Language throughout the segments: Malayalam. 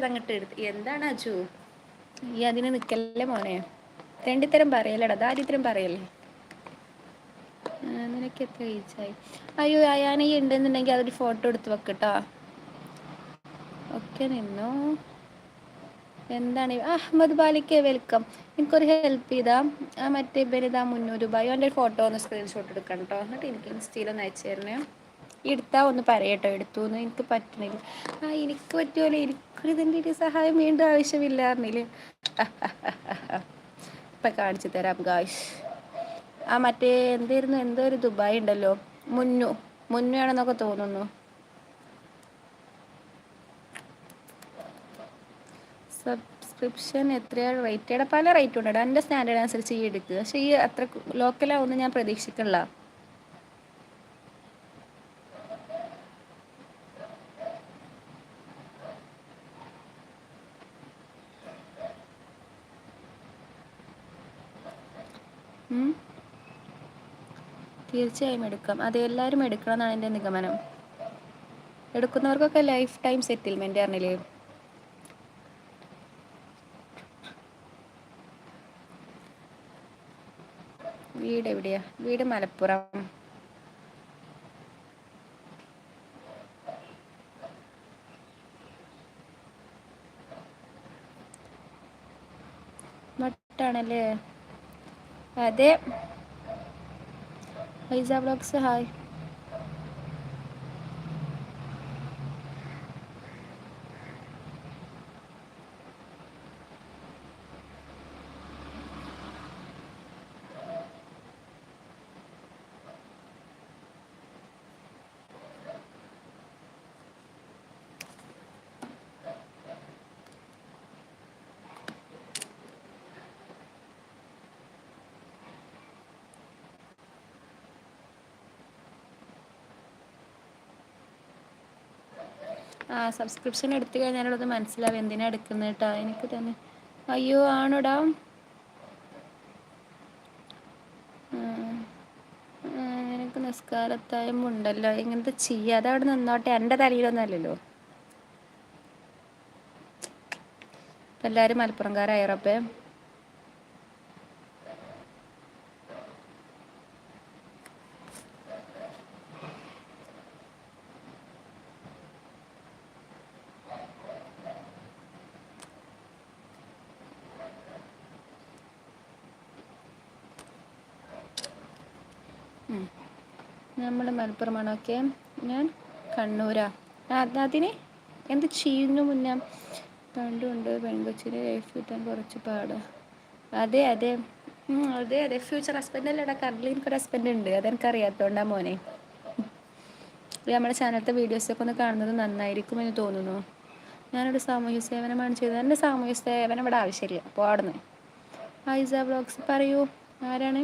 അതങ്ങട്ട് എടുത്ത്. എന്താണ് അജു? ഈ അതിന് നിക്കല്ലേ മോനെ? രണ്ടിത്തരം പറയലടാ ദാരിദ്ര്യം പറയല്ലേ? നിനക്ക് എത്ര ഏജായി അയ്യോ അയാനീ ഉണ്ടെന്നുണ്ടെങ്കിൽ അതൊരു ഫോട്ടോ എടുത്ത് വെക്കട്ടോ. ഒക്കെ നിന്നു. എന്താണ്? അഹമ്മദ് ബാലിക്ക് വെൽക്കം എനിക്കൊരു ഹെൽപ്പ് ചെയ്താ. ആ മറ്റേ ഇവരിതാ മുന്നൂറ് രൂപ. എന്റെ ഫോട്ടോ ഒന്ന് സ്ക്രീൻഷോട്ട് എടുക്കണം കേട്ടോ എന്നിട്ട് എനിക്ക് ഇൻസ്റ്റയിലൊന്ന് അയച്ചു തരണേ. എടുത്താ ഒന്ന് പറയട്ടോ. എടുത്തു എന്ന് എനിക്ക് പറ്റണില്ല. ആ എനിക്ക് പറ്റുമല്ലോ എനിക്കൊരു ഇതിന്റെ ഒരു സഹായം വീണ്ടും ആവശ്യമില്ല പറഞ്ഞില്ലേ? ഇപ്പം കാണിച്ചു തരാം ഗായ്സ് ആ മറ്റേ എന്തായിരുന്നു? എന്തോ ഒരു ദുബായ് ഉണ്ടല്ലോ. മുന്നു. മുന്നു ആണെന്നൊക്കെ തോന്നുന്നു. സബ്സ്ക്രിപ്ഷൻ എത്രയാണ് റേറ്റ് പല റേറ്റ് ഉണ്ട് എന്റെ സ്റ്റാൻഡേർഡ് അനുസരിച്ച് ഈ എടുക്കുക പക്ഷേ ഈ അത്ര ലോക്കലാവുമെന്ന് ഞാൻ പ്രതീക്ഷിക്കണില്ല. തീർച്ചയായും എടുക്കാം. അത് എല്ലാവരും എടുക്കണം എന്നാണ് എന്റെ നിഗമനം. എടുക്കുന്നവർക്കൊക്കെ ലൈഫ് ടൈം സെറ്റിൽമെന്റ് അറിഞ്ഞില്ലേ വീട് എവിടെയാ? വീട് മലപ്പുറം. മട്ടാണല്ലേ? അതെ ഫൈസ ബ്ലോഗ്സ് സബ്സ്ക്രിപ്ഷൻ എടുത്തു കഴിഞ്ഞാലുള്ളത് മനസ്സിലാവും. എന്തിനാ എടുക്കുന്നത് കേട്ടോ എനിക്ക് തന്നെ. അയ്യോ ആണോടാ? എനിക്ക് നിസ്കാരത്തായും ഉണ്ടല്ലോ ഇങ്ങനത്തെ ചെയ്യാതെ അവിടെ നിന്നോട്ടെ. എന്റെ തലയിലൊന്നല്ലല്ലോ എല്ലാവരും മലപ്പുറംകാരായറപ്പേ നമ്മൾ മലപ്പുറമാണ് ഓക്കെ ഞാൻ കണ്ണൂരാ. അതിന് എന്ത് ചെയ്യുന്നു മുന്നേ? പണ്ടുണ്ട് പെൺകൊച്ചിന് ലൈഫ് കിട്ടാൻ കുറച്ച് പാടാ. അതെ അതെ. അതെ അതെ. ഫ്യൂച്ചർ ഹസ്ബൻഡ് അല്ലേടാ കറണ്ടിൽ എനിക്കൊരു ഹസ്ബൻഡ് ഉണ്ട്. അതെനിക്ക് അറിയാത്തോണ്ടാ മോനെ നമ്മുടെ ചാനലത്തെ വീഡിയോസൊക്കെ ഒന്ന് കാണുന്നത് നന്നായിരിക്കും എന്ന് തോന്നുന്നു. ഞാനൊരു സാമൂഹ്യ സേവനമാണ് ചെയ്തത്. എന്റെ സാമൂഹ്യ സേവനം ഇവിടെ ആവശ്യമില്ല. അപ്പോൾ അവിടുന്ന് ഐസ ബ്ലോഗ്സ് പറയൂ. ആരാണ്?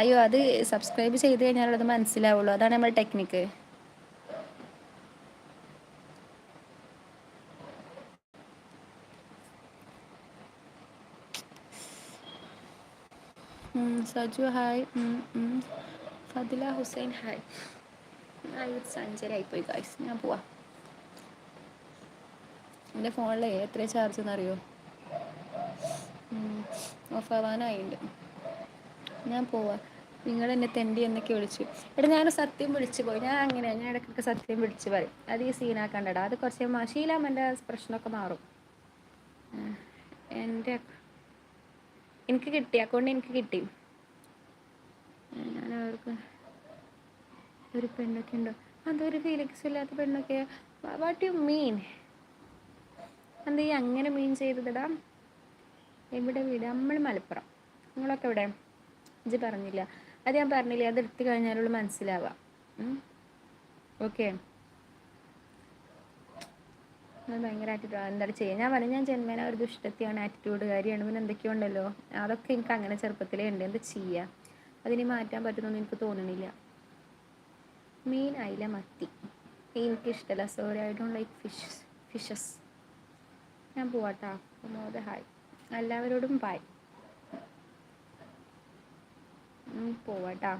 അയ്യോ അത് സബ്സ്ക്രൈബ് ചെയ്ത് കഴിഞ്ഞാൽ അത് മനസ്സിലാവുള്ളൂ. അതാണ് നമ്മൾ technique Saju hi Fadila Hussain hi സഞ്ചരായിപ്പോയി guys ഞാൻ പോവാ. എന്റെ ഫോണിലെ എത്ര ചാർജ് എന്നറിയോ ഓഫ് ആവാനായിട്ടുണ്ട് ഞാൻ പോവാ. നിങ്ങൾ എന്നെ തെണ്ടി എന്നൊക്കെ വിളിച്ചു. എടാ ഞാൻ സത്യം വിളിച്ചു പോയി. ഞാൻ അങ്ങനെയാണ് ഞാൻ ഇടയ്ക്കൊക്കെ സത്യം വിളിച്ചു പറയും. അത് ഈ സീനാക്കണ്ടടാ. അത് കുറച്ച് ശീലാം എന്റെ പ്രശ്നമൊക്കെ മാറും. എന്റെ എനിക്ക് കിട്ടി. അക്കൗണ്ട് എനിക്ക് കിട്ടി. ഞാൻ അവർക്ക് ഒരു പെണ്ണൊക്കെ ഉണ്ടോ? അതൊരു ഫീലിങ്സ് ഇല്ലാത്ത പെണ്ണൊക്കെ വാട്ട് യു മീൻ എന്താ ഈ അങ്ങനെ മീൻ ചെയ്തതടാ? എവിടെ വീട്? നമ്മൾ മലപ്പുറം. നിങ്ങളൊക്കെ എവിടെ? ഇജ്ജ് പറഞ്ഞില്ല. അത് ഞാൻ പറഞ്ഞില്ല അത് എടുത്തു കഴിഞ്ഞാലുള്ള മനസ്സിലാവാം ഓക്കെ. ഭയങ്കര ആറ്റിറ്റ്യൂഡ് എന്താണ് ചെയ്യുക ഞാൻ പറഞ്ഞു ഞാൻ ജന്മേന ഒരു ദുഷ്ടത്തിയാണ് ആറ്റിറ്റ്യൂഡ് കാര്യമാണ് പിന്നെ എന്തൊക്കെയോ ഉണ്ടല്ലോ. അതൊക്കെ എനിക്ക് അങ്ങനെ ചെറുപ്പത്തിലേ ഉണ്ട്. എന്താ ചെയ്യുക അതിനെ മാറ്റാൻ പറ്റുന്നൊന്നും എനിക്ക് തോന്നണില്ല. മീൻ അയില മത്തി. എനിക്ക് ഇഷ്ടമല്ല sorry I don't like fish fishes ഞാൻ പോവാട്ടാ. മോദ ഹായ് എല്ലാവരോടും പോവാട്ടാ.